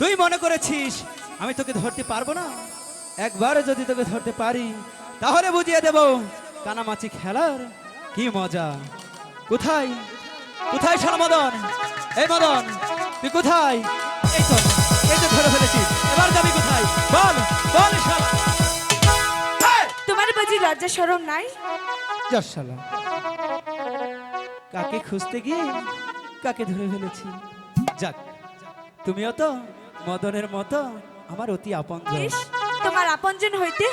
তুই মনে করেছিস আমি তোকে ধরতে পারব না? একবার যদি তোকে ধরতে পারি তাহলে বুঝিয়ে দেব কানামাছি খেলার কি মজা। কোথায়? কোথায় শালা মদন এই মদন তুই কোথায়? এই তো এই তো ধরে ফেলেছি এবার যাবি কোথায়? বল বল শালা। তোমার বুঝি লজ্জা সরম নাই? যাস কাকে খুঁজতে গিয়ে কাকে ধরে ফেলেছি? যাক তুমিও তো মদনের মতো আমার অতি আপন তোমার আপনজন হইতে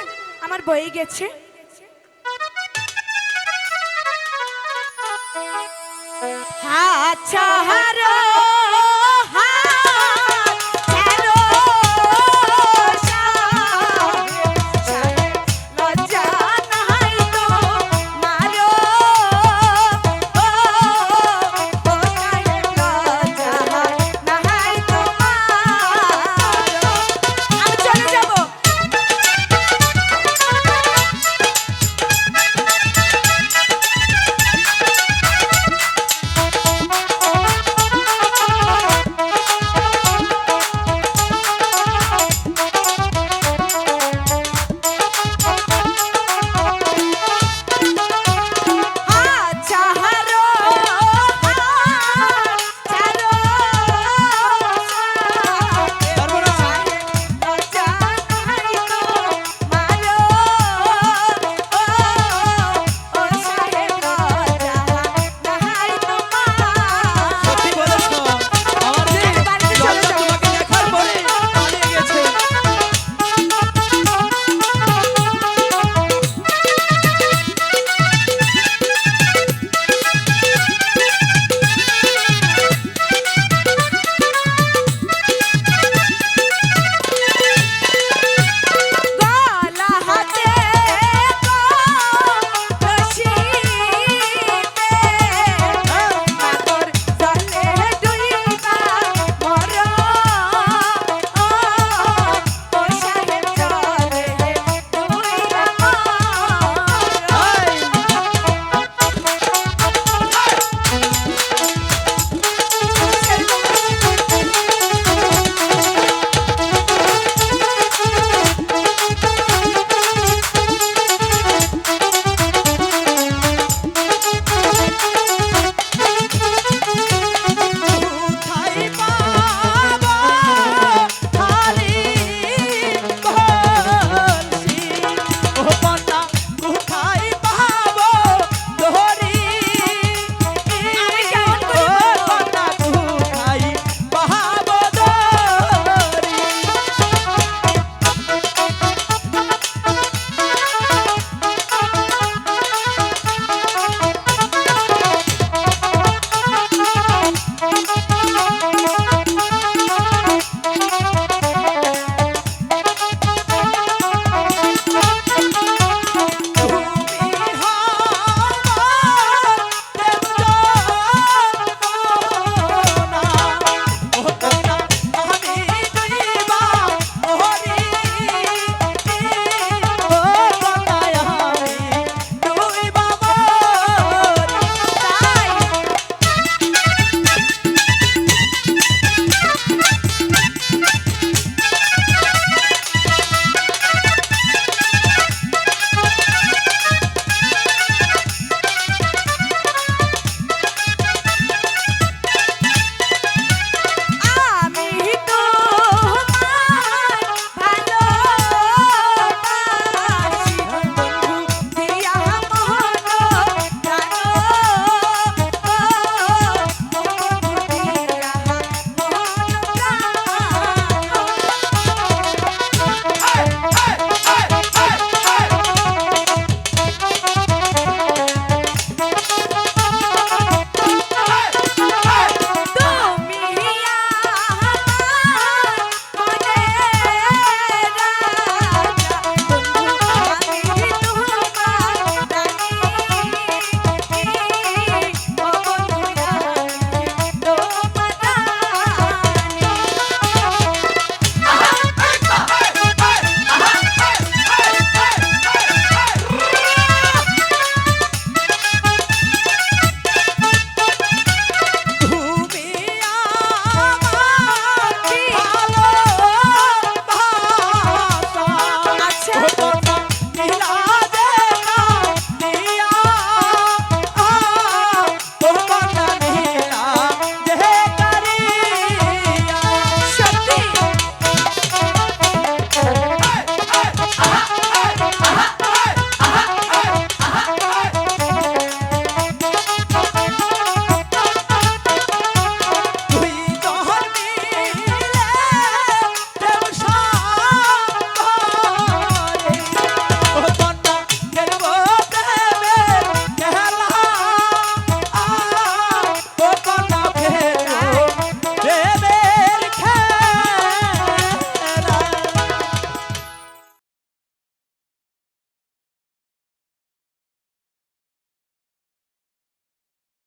আমার বয়ে গেছে। আচ্ছা